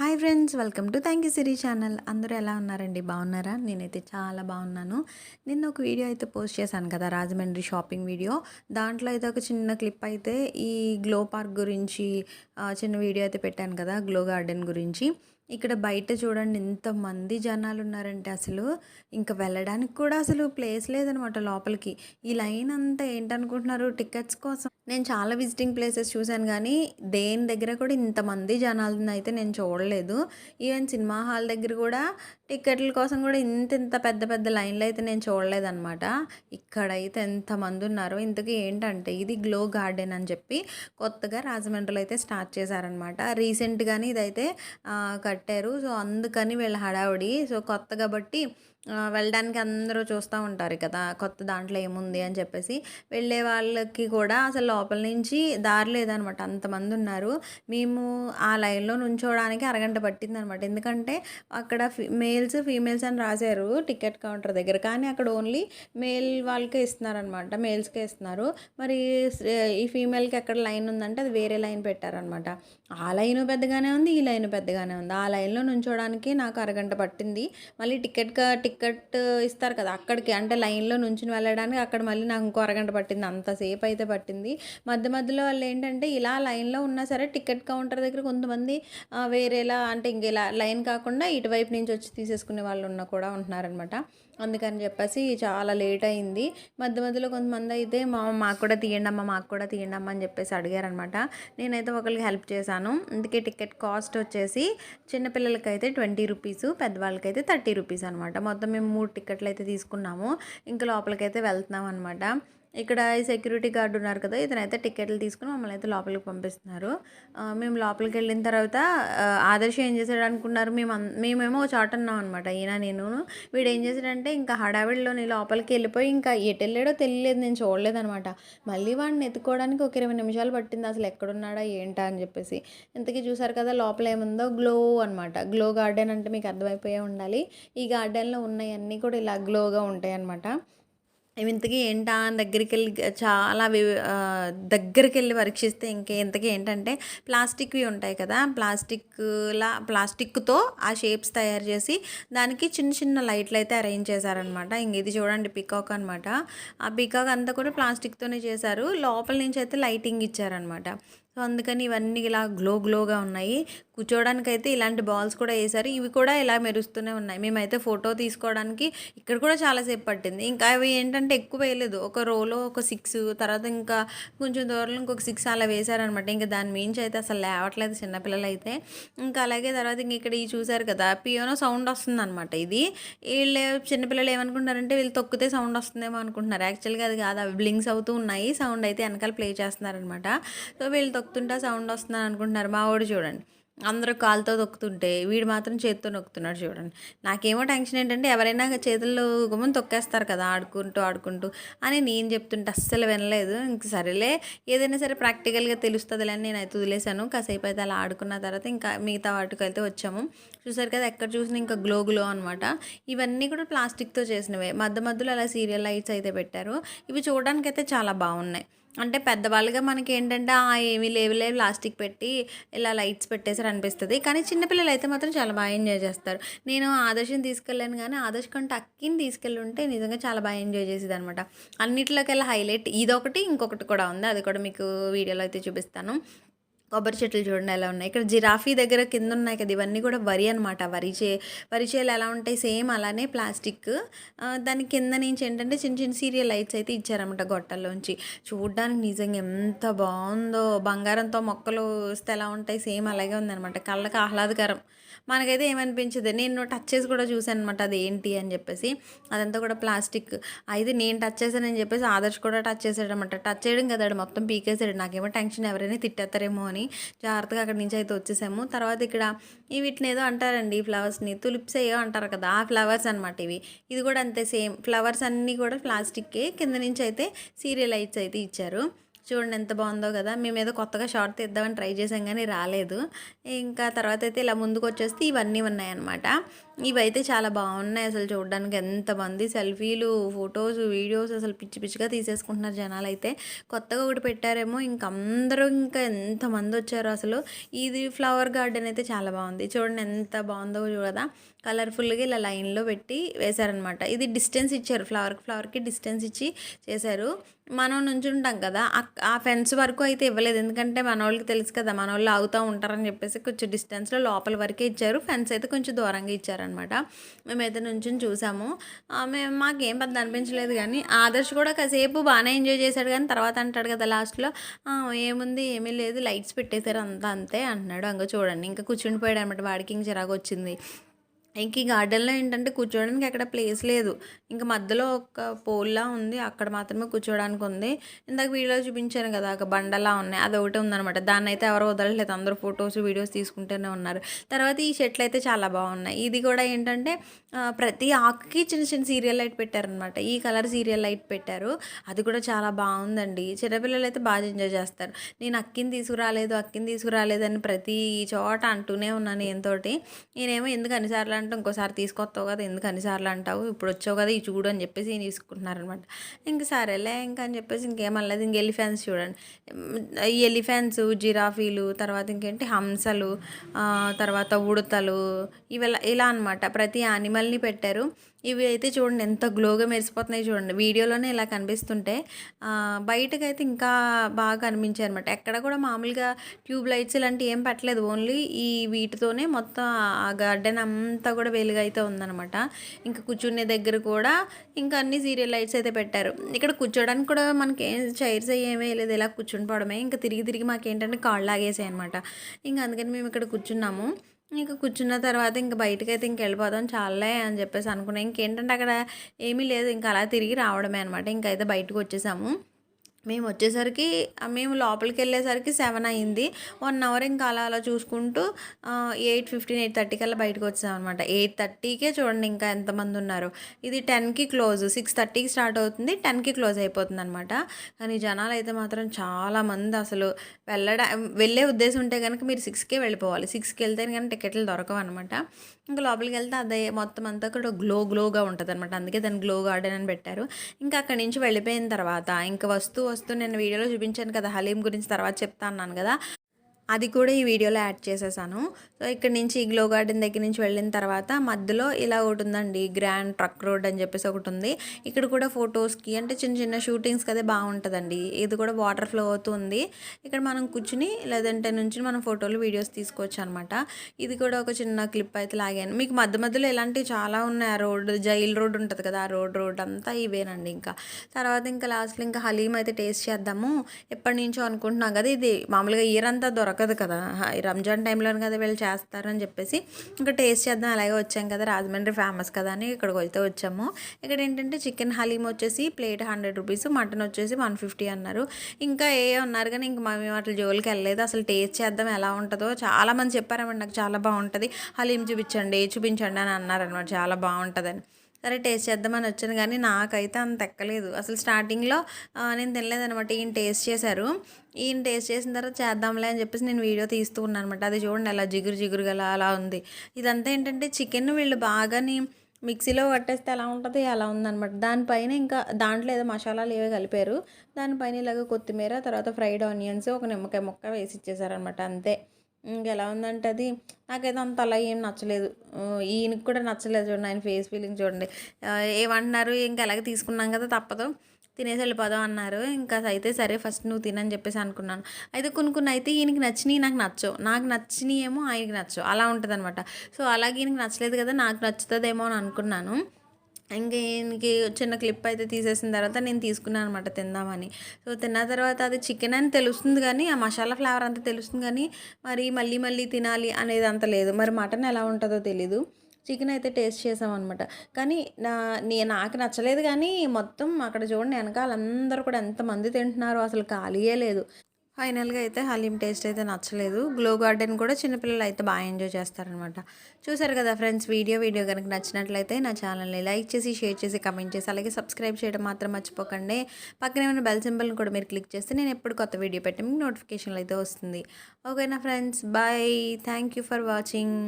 Hi friends welcome to thank you Siri channel. అందరూ ఎలా ఉన్నారండి? బాగున్నారా? నేనైతే చాలా బాగున్నాను. నిన్న ఒక వీడియో అయితే పోస్ట్ చేశాను కదా రాజమండ్రి షాపింగ్ వీడియో. దాంట్లో అయితే ఒక చిన్న క్లిప్ అయితే ఈ గ్లో పార్క్ గురించి చిన్న వీడియో అయితే పెట్టాను కదా గ్లో గార్డెన్ గురించి. ఇక్కడ బయట చూడండి ఎంతమంది జనాలు ఉన్నారంటే అసలు ఇంకా వెళ్ళడానికి కూడా అసలు ప్లేస్ లేదనమాట లోపలికి. ఈ లైన్ అంతా ఏంటనుకుంటున్నారు? టికెట్స్ కోసం. నేను చాలా విజిటింగ్ ప్లేసెస్ చూశాను కానీ దేని దగ్గర కూడా ఇంతమంది జనాలను అయితే నేను చూడలేదు. ఈవెన్ సినిమా హాల్ దగ్గర కూడా టిక్కెట్ల కోసం కూడా ఇంత ఇంత పెద్ద పెద్ద లైన్లు అయితే నేను చూడలేదన్నమాట. ఇక్కడైతే ఎంతమంది ఉన్నారో ఇంతకీ ఏంటంటే ఇది గ్లో గార్డెన్ అని చెప్పి కొత్తగా రాజమండ్రిలో అయితే స్టార్ట్ చేశారనమాట రీసెంట్గానే ఇదైతే కట్టారు. సో అందుకని వీళ్ళ హడావుడి. సో కొత్త కాబట్టి వెళ్ళడానికి అందరూ చూస్తూ ఉంటారు కదా కొత్త దాంట్లో ఏముంది అని చెప్పేసి. వెళ్ళే వాళ్ళకి కూడా అసలు లోపల నుంచి దారి లేదనమాట. అంతమంది ఉన్నారు. మేము ఆ లైన్లో నుంచోడానికి అరగంట పట్టిందనమాట. ఎందుకంటే అక్కడ మేల్స్ ఫీమేల్స్ అని రాశారు టికెట్ కౌంటర్ దగ్గర. కానీ అక్కడ ఓన్లీ మేల్ వాళ్ళకే ఇస్తున్నారనమాట. మేల్స్కే ఇస్తున్నారు. మరి ఈ ఫీమేల్కి ఎక్కడ లైన్ ఉందంటే అది వేరే లైన్ పెట్టారనమాట. ఆ లైన్ పెద్దగానే ఉంది ఈ లైన్ పెద్దగానే ఉంది. ఆ లైన్లో నుంచోడానికి నాకు అరగంట పట్టింది. మళ్ళీ టికెట్ టికెట్ ఇస్తారు కదా అక్కడికి. అంటే లైన్లో నుంచుని వెళ్ళడానికి అక్కడ మళ్ళీ నాకు ఇంకో అరగంట పట్టింది. అంతసేపు అయితే పట్టింది. మధ్య మధ్యలో వాళ్ళు ఏంటంటే ఇలా లైన్లో ఉన్నా సరే టికెట్ కౌంటర్ దగ్గర కొంతమంది వేరేలా అంటే ఇంక ఇలా లైన్ కాకుండా ఇటువైపు నుంచి వచ్చి తీసేసుకునే వాళ్ళు ఉన్న కూడా ఉంటున్నారనమాట. అందుకని చెప్పేసి చాలా లేట్ అయింది. మధ్య మధ్యలో కొంతమంది అయితే మా మాకు కూడా తీయండి అమ్మ మాకు కూడా తీయండి అమ్మ అని చెప్పేసి అడిగారనమాట. నేనైతే ఒకరికి హెల్ప్ చేశాను. అందుకే టికెట్ కాస్ట్ వచ్చేసి చిన్నపిల్లలకైతే ట్వంటీ రూపీస్ పెద్దవాళ్ళకైతే థర్టీ రూపీస్ అనమాట మొత్తం మేము మూడు టికెట్లు అయితే తీసుకున్నాము. ఇంకా లోపలికైతే వెళ్తున్నాం అనమాట ఇక్కడ సెక్యూరిటీ గార్డు ఉన్నారు కదా ఇతనైతే టికెట్లు తీసుకుని మమ్మల్ని అయితే లోపలికి పంపిస్తున్నారు. మేము లోపలికి వెళ్ళిన తర్వాత ఆదర్శ ఏం చేశాడు అనుకున్నారు? మేము మేమేమో చోట ఉన్నాం అనమాట ఈయన నేను వీడు ఏం చేశాడంటే ఇంకా హడావిడిలోని లోపలికి వెళ్ళిపోయి ఇంకా ఎటు వెళ్ళాడో తెలియలేదు నేను చూడలేదనమాట మళ్ళీ వాడిని ఎత్తుకోవడానికి ఒక ఇరవై నిమిషాలు పట్టింది అసలు ఎక్కడున్నాడా ఏంటా అని చెప్పేసి. ఇంతకీ చూసారు కదా లోపల ఏముందో గ్లో అనమాట గ్లో గార్డెన్ అంటే మీకు అర్థమైపోయే ఉండాలి. ఈ గార్డెన్లో ఉన్నాయన్నీ కూడా ఇలా గ్లోగా ఉంటాయి అనమాట ఇంతకీ ఏంటా? అని దగ్గరికి వెళ్ళి చాలా వి- దగ్గరికి వెళ్ళి పరీక్షిస్తే ఇంకే ఇంతకీ ఏంటంటే ప్లాస్టిక్వి ఉంటాయి కదా? ప్లాస్టిక్లా ప్లాస్టిక్తో ఆ షేప్స్ తయారు చేసి దానికి చిన్న చిన్న లైట్లు అయితే అరేంజ్ చేశారనమాట ఇంక ఇది చూడండి పికాక్ అనమాట ఆ పికాక్ అంతా కూడా ప్లాస్టిక్తోనే చేశారు. లోపల నుంచి అయితే లైటింగ్ ఇచ్చారనమాట సో అందుకని ఇవన్నీ ఇలా గ్లో గ్లోగా ఉన్నాయి. కూర్చోవడానికి అయితే ఇలాంటి బాల్స్ కూడా వేశారు. ఇవి కూడా ఇలా మెరుస్తూనే ఉన్నాయి. మేమైతే ఫోటో తీసుకోవడానికి ఇక్కడ కూడా చాలాసేపు పట్టింది. ఇంకా అవి ఏంటంటే ఎక్కువ వేయలేదు. ఒక రోలో ఒక సిక్స్ తర్వాత ఇంకా కొంచెం దూరంలో ఇంకొక సిక్స్ అలా వేశారనమాట. ఇంకా దాని మించి అయితే అసలు లేవట్లేదు చిన్నపిల్లలు అయితే ఇంకా అలాగే తర్వాత ఇంక ఇక్కడ ఈ చూసారు కదా పియోనో సౌండ్ వస్తుంది అనమాట ఇది. వీళ్ళు చిన్నపిల్లలు ఏమనుకుంటారంటే వీళ్ళు తొక్కితే సౌండ్ వస్తుందేమో అనుకుంటున్నారు. యాక్చువల్గా అది కాదు అవి బ్లింక్స్ అవుతూ ఉన్నాయి. సౌండ్ అయితే వెనకాల ప్లే చేస్తున్నారనమాట. సో వీళ్ళు తొక్కుతుంటే సౌండ్ వస్తుందని అనుకుంటున్నారు. మా వాడు చూడండి. అందరూ కాలుతో తొక్కుతుంటే వీడు మాత్రం చేతితో నొక్కుతున్నాడు చూడండి. నాకేమో టెన్షన్ ఏంటంటే ఎవరైనా చేతుల్లో గుమ్మని తొక్కేస్తారు కదా ఆడుకుంటూ ఆడుకుంటూ అని నేను చెప్తుంటే అస్సలు వినలేదు. ఇంక సరేలే ఏదైనా సరే ప్రాక్టికల్గా తెలుస్తుందిలే అని నేను అయితే వదిలేశాను. కాసేపు అయితే అలా ఆడుకున్న తర్వాత ఇంకా మిగతా వాటికి అయితే వచ్చాము. చూసారు కదా ఎక్కడ చూసినా ఇంకా గ్లో గ్లో అనమాట ఇవన్నీ కూడా ప్లాస్టిక్తో చేసినవే. మధ్య మధ్యలో అలా సీరియల్ లైట్స్ అయితే పెట్టారు. ఇవి చూడడానికైతే అయితే చాలా బాగున్నాయి. అంటే పెద్దవాళ్ళుగా మనకి ఏంటంటే ఆ ఏమీ లేవులే ప్లాస్టిక్ పెట్టి ఇలా లైట్స్ పెట్టేసారు అనిపిస్తుంది. కానీ చిన్నపిల్లలు అయితే మాత్రం చాలా బాగా ఎంజాయ్ చేస్తారు. నేను ఆదర్శం తీసుకెళ్ళాను కానీ ఆదర్శ కంటే అక్కిని తీసుకెళ్ళి ఉంటే నిజంగా చాలా బాగా ఎంజాయ్ చేసేది అనమాట అన్నిట్లోకెల్లా హైలైట్ ఇదొకటి ఇంకొకటి కూడా ఉంది. అది కూడా మీకు వీడియోలో అయితే చూపిస్తాను. కొబ్బరి చెట్లు చూడండి ఎలా ఉన్నాయి. ఇక్కడ జిరాఫీ దగ్గర కింద ఉన్నాయి కదా ఇవన్నీ కూడా వరి అనమాట వరి చే వరి చేలు ఎలా ఉంటాయి సేమ్ అలానే ప్లాస్టిక్. దాని కింద నుంచి ఏంటంటే చిన్న చిన్న సీరియల్ లైట్స్ అయితే ఇచ్చారన్నమాట గొట్టల్లోంచి చూడడానికి నిజంగా ఎంత బాగుందో. బంగారంతో మొక్కలు వస్తే ఎలా ఉంటాయి? సేమ్ అలాగే ఉందన్నమాట. కళ్ళకి ఆహ్లాదకరం. మనకైతే ఏమనిపించదు. నేను టచ్ చేసి కూడా చూశాను అనమాట అది ఏంటి అని చెప్పేసి. అదంతా కూడా ప్లాస్టిక్. అయితే నేను టచ్ చేశానని చెప్పేసి ఆదర్శ్ కూడా టచ్ చేశాడు అనమాట టచ్ చేయడం కదా మొత్తం పీకేసాడు నాకేమో టెన్షన్ ఎవరైనా తిట్టేస్తారేమో అని జాగ్రత్తగా అక్కడి నుంచి అయితే వచ్చేసాము. తర్వాత ఇక్కడ ఈ వీటిని ఏదో అంటారండి ఈ ఫ్లవర్స్ని. తులిప్స్ ఏయో అంటారు కదా ఆ ఫ్లవర్స్ అనమాట ఇవి. ఇది కూడా అంతే సేమ్. ఫ్లవర్స్ అన్నీ కూడా ప్లాస్టిక్కే. కింద నుంచి అయితే సీరియల్ లైట్స్ అయితే ఇచ్చారు. చూడండి ఎంత బాగుందో కదా. మేము ఏదో కొత్తగా షార్ట్ తీద్దామని ట్రై చేసాం కానీ రాలేదు. ఇంకా తర్వాత అయితే ఇలా ముందుకు వచ్చేస్తే ఇవన్నీ ఉన్నాయన్నమాట. ఇవైతే చాలా బాగున్నాయి అసలు చూడడానికి. ఎంతమంది సెల్ఫీలు ఫొటోస్ వీడియోస్ అసలు పిచ్చి పిచ్చిగా తీసేసుకుంటున్నారు జనాలు అయితే కొత్తగా ఒకటి పెట్టారేమో ఇంక అందరూ ఇంకా ఎంతమంది వచ్చారు అసలు. ఇది ఫ్లవర్ గార్డెన్ అయితే చాలా బాగుంది. చూడండి ఎంత బాగుందో చూడదా. కలర్ఫుల్గా ఇలా లైన్లో పెట్టి వేశారనమాట. ఇది డిస్టెన్స్ ఇచ్చారు. ఫ్లవర్కి ఫ్లవర్కి డిస్టెన్స్ ఇచ్చి చేశారు. మనం నుంచుంటాం కదా ఆ- ఫెన్స్ వరకు అయితే ఇవ్వలేదు. ఎందుకంటే మన వాళ్ళకి తెలుసు కదా మన వాళ్ళు ఆగుతూ ఉంటారని చెప్పేసి కొంచెం డిస్టెన్స్లో లోపల వరకే ఇచ్చారు. ఫెన్స్ అయితే కొంచెం దూరంగా ఇచ్చారనమాట. మేమైతే నుంచి చూసాము. మేము మాకేం పెద్ద అనిపించలేదు కానీ ఆదర్శ్ కూడా కాసేపు బాగానే ఎంజాయ్ చేశాడు కానీ తర్వాత అంటాడు కదా లాస్ట్లో ఏముంది? ఏమీ లేదు. లైట్స్ పెట్టేశారు అంతా అంతే అంటున్నాడు. అంగ చూడండి. ఇంకా కూర్చుండిపోయాడు అనమాట. వాడికి ఇంక చిరాకు వచ్చింది. ఇంక ఈ గార్డెన్లో ఏంటంటే కూర్చోడానికి అక్కడ ప్లేస్ లేదు. ఇంకా మధ్యలో ఒక పోల్లా ఉంది. అక్కడ మాత్రమే కూర్చోడానికి ఉంది. ఇందాక వీడియోలో చూపించాను కదా ఒక బండలా ఉన్నాయి. అది ఒకటి ఉందనమాట దాన్ని అయితే ఎవరు వదలట్లేదు. అందరూ ఫొటోస్ వీడియోస్ తీసుకుంటూనే ఉన్నారు. తర్వాత ఈ చెట్లు అయితే చాలా బాగున్నాయి. ఇది కూడా ఏంటంటే ప్రతి ఆకుకి చిన్న చిన్న సీరియల్ లైట్ పెట్టారనమాట ఈ కలర్ సీరియల్ లైట్ పెట్టారు. అది కూడా చాలా బాగుందండి. చిన్నపిల్లలు అయితే బాగా ఎంజాయ్ చేస్తారు. నేను అక్కిని తీసుకురాలేదు అక్కిని తీసుకురాలేదు అని ప్రతి చోట అంటూనే ఉన్నాను ఏంతోటి నేనేమో ఎందుకు అన్నిసార్లు అంటే ఇంకోసారి తీసుకొస్తావు కదా ఎందుకు అన్నిసార్లు అంటావు? ఇప్పుడు వచ్చావు కదా ఈ చూడు అని చెప్పేసి ఈయన తీసుకుంటున్నారనమాట. ఇంక సరేలే ఇంకా అని చెప్పేసి ఇంకేమనలేదు ఇంక ఎలిఫెంట్స్ చూడండి. ఈ ఎలిఫెంట్స్ జిరాఫీలు తర్వాత ఇంకేంటి హంసలు తర్వాత ఉడతలు ఇవి ఇలా అనమాట. ప్రతి యానిమల్ని పెట్టారు. ఇవి అయితే చూడండి ఎంత గ్లోగా మెరిసిపోతున్నాయి చూడండి. వీడియోలోనే ఇలా కనిపిస్తుంటే బయటకైతే ఇంకా బాగా కనిపించాయి అనమాట ఎక్కడ కూడా మామూలుగా ట్యూబ్ లైట్స్ ఇలాంటివి ఏం పెట్టలేదు. ఓన్లీ ఈ వీటితోనే మొత్తం ఆ గార్డెన్ అంతా కూడా వెలుగు అయితే ఉందనమాట ఇంకా కూర్చునే దగ్గర కూడా ఇంకా అన్ని సీరియల్ లైట్స్ అయితే పెట్టారు. ఇక్కడ కూర్చోడానికి కూడా మనకి ఏం చైర్స్ ఏమీ లేదు. ఇలా కూర్చుని పోవడమే. ఇంకా తిరిగి తిరిగి మాకేంటంటే కాళ్ళు లాగేసాయి అనమాట ఇంకా అందుకని మేము ఇక్కడ కూర్చున్నాము. ఇంకా కూర్చున్న తర్వాత ఇంకా బయటకు అయితే ఇంక వెళ్ళిపోదాం చాలే అని చెప్పేసి అనుకున్నాం. ఇంకేంటంటే అక్కడ ఏమీ లేదు. ఇంకా అలా తిరిగి రావడమే అనమాట ఇంకైతే బయటకు వచ్చేసాము. మేము వచ్చేసరికి మేము లోపలికి వెళ్ళేసరికి సెవెన్ అయింది. వన్ అవర్ ఇంకా అలా అలా చూసుకుంటూ ఎయిట్ ఫిఫ్టీన్ ఎయిట్ థర్టీ కల్లా బయటకు వచ్చాం అనమాట ఎయిట్ థర్టీకే చూడండి ఇంకా ఎంతమంది ఉన్నారు. ఇది టెన్కి క్లోజ్. సిక్స్ థర్టీకి స్టార్ట్ అవుతుంది. టెన్కి క్లోజ్ అయిపోతుంది అనమాట కానీ జనాలు అయితే మాత్రం చాలా మంది అసలు వెళ్ళడా వెళ్ళే ఉద్దేశం ఉంటే కనుక మీరు సిక్స్కే వెళ్ళిపోవాలి. సిక్స్కి వెళ్తే కానీ టికెట్లు దొరకవు అనమాట ఇంకా లోపలికి వెళ్తే అదే మొత్తం అంతా కూడా గ్లో గ్లోగా ఉంటుంది అనమాట అందుకే దాన్ని గ్లో గార్డెన్ అని పెట్టారు. ఇంకా అక్కడి నుంచి వెళ్ళిపోయిన తర్వాత ఇంకా వస్తూ వస్తూ నేను వీడియోలో చూపించాను కదా హలీం గురించి తర్వాత చెప్తా అన్నాను కదా. అది కూడా ఈ వీడియోలో యాడ్ చేసేసాను. సో ఇక్కడ నుంచి ఈ గ్లో గార్డెన్ దగ్గర నుంచి వెళ్ళిన తర్వాత మధ్యలో ఇలా ఒకటి ఉందండి గ్రాండ్ ట్రక్ రోడ్ అని చెప్పేసి ఒకటి ఉంది. ఇక్కడ కూడా ఫొటోస్కి అంటే చిన్న చిన్న షూటింగ్స్కి అదే బాగుంటుందండి. ఇది కూడా వాటర్ ఫ్లో అవుతుంది ఇక్కడ మనం కూర్చుని లేదంటే నుంచి మనం ఫోటోలు వీడియోస్ తీసుకోవచ్చు అనమాట ఇది కూడా ఒక చిన్న క్లిప్ అయితే లాగాను మీకు మధ్య మధ్యలో ఇలాంటివి చాలా ఉన్నాయి. ఆ రోడ్ జైల్ రోడ్ ఉంటుంది కదా ఆ రోడ్ రోడ్ అంతా ఇవేనండి ఇంకా. తర్వాత ఇంకా లాస్ట్లో ఇంకా హలీం అయితే టేస్ట్ చేద్దాము. ఎప్పటి నుంచో అనుకుంటున్నాం కదా ఇది. మామూలుగా ఇయర్ అంతా దొరకదు కదా. రంజాన్ టైంలోనే కదా వీళ్ళు చేస్తారని చెప్పేసి ఇంకా టేస్ట్ చేద్దాం అలాగే వచ్చాం కదా. రాజమండ్రి ఫేమస్ కదా అని ఇక్కడికి అయితే వచ్చాము. ఇక్కడ ఏంటంటే చికెన్ హలీం వచ్చేసి ప్లేట్ హండ్రెడ్ రూపీస్ మటన్ వచ్చేసి వన్ ఫిఫ్టీ అన్నారు. ఇంకా ఏ ఉన్నారు కానీ ఇంకా మేము అట్లా జోలికి వెళ్ళలేదు. అసలు టేస్ట్ చేద్దాం ఎలా ఉంటుందో చాలా మంది చెప్పారన్నమాట నాకు చాలా బాగుంటుంది. హలీం చూపించండి చూపించండి అని అన్నారనమాట చాలా బాగుంటుందని. సరే టేస్ట్ చేద్దామని వచ్చాను కానీ నాకైతే అంత ఎక్కలేదు. అసలు స్టార్టింగ్లో నేను తినలేదనమాట ఈయన టేస్ట్ చేశారు. ఈయన టేస్ట్ చేసిన తర్వాత చేద్దాంలే అని చెప్పేసి నేను వీడియో తీస్తూ ఉన్నాను అనమాట అది చూడండి అలా జిగురు జిగురుగా అలా అలా ఉంది. ఇదంతా ఏంటంటే చికెన్ వీళ్ళు బాగాని మిక్సీలో పట్టేస్తే ఎలా ఉంటుంది అలా ఉందన్నమాట. దానిపైన ఇంకా దాంట్లో ఏదో మసాలాలు ఏవో కలిపారు. దానిపైన ఇలాగ కొత్తిమీర తర్వాత ఫ్రైడ్ ఆనియన్స్ ఒక నిమ్మకాయ ముక్క వేసి ఇచ్చేసారనమాట అంతే. ఇంకెలా ఉందంటే అది నాకైతే అంత అలా ఏం నచ్చలేదు. ఈయనకి కూడా నచ్చలేదు చూడండి ఆయన ఫేస్ ఫీలింగ్ చూడండి. ఏమంటున్నారు ఇంకా ఎలాగ తీసుకున్నాం కదా తప్పదు. తినేసి వెళ్ళిపోదాం అన్నారు. ఇంకా అయితే సరే ఫస్ట్ నువ్వు తినని చెప్పేసి అనుకున్నాను. అయితే కొన్ని కొన్ని అయితే ఈయనకి నచ్చినవి నాకు నచ్చవు. నాకు నచ్చినవి ఏమో ఆయనకి నచ్చవు. అలా ఉంటుంది అనమాట సో అలాగే ఈయనకి నచ్చలేదు కదా నాకు నచ్చుతుందేమో అని అనుకున్నాను. ఇంకా ఈయనకి చిన్న క్లిప్ అయితే తీసేసిన తర్వాత నేను తీసుకున్నాను అనమాట తిందామని. సో తిన్న తర్వాత అది చికెన్ అని తెలుస్తుంది కానీ ఆ మసాలా ఫ్లేవర్ అంతా తెలుస్తుంది కానీ మరి మళ్ళీ మళ్ళీ తినాలి అనేది అంత లేదు. మరి మటన్ ఎలా ఉంటుందో తెలీదు. చికెన్ అయితే టేస్ట్ చేసామన్నమాట కానీ నా నే నాకు నచ్చలేదు కానీ మొత్తం అక్కడ చూడండి వెనకాల అందరూ కూడా ఎంతమంది తింటున్నారో అసలు ఖాళీయే లేదు. ఫైనల్గా అయితే హలీం టేస్ట్ అయితే నచ్చలేదు. గ్లో గార్డెన్ కూడా చిన్నపిల్లలు అయితే బాగా ఎంజాయ్ చేస్తారనమాట. చూసారు కదా ఫ్రెండ్స్ వీడియో వీడియో కనుక నచ్చినట్లయితే నా ఛానల్ని లైక్ చేసి షేర్ చేసి కమెంట్ చేసి అలాగే సబ్స్క్రైబ్ చేయడం మాత్రం మర్చిపోకండి. పక్కనే ఉన్న బెల్ సింబల్ని కూడా మీరు క్లిక్ చేస్తే నేను ఎప్పుడు కొత్త వీడియో పెట్టి మీకు నోటిఫికేషన్లు అయితే వస్తుంది. ఓకేనా friends bye. Thank you for watching.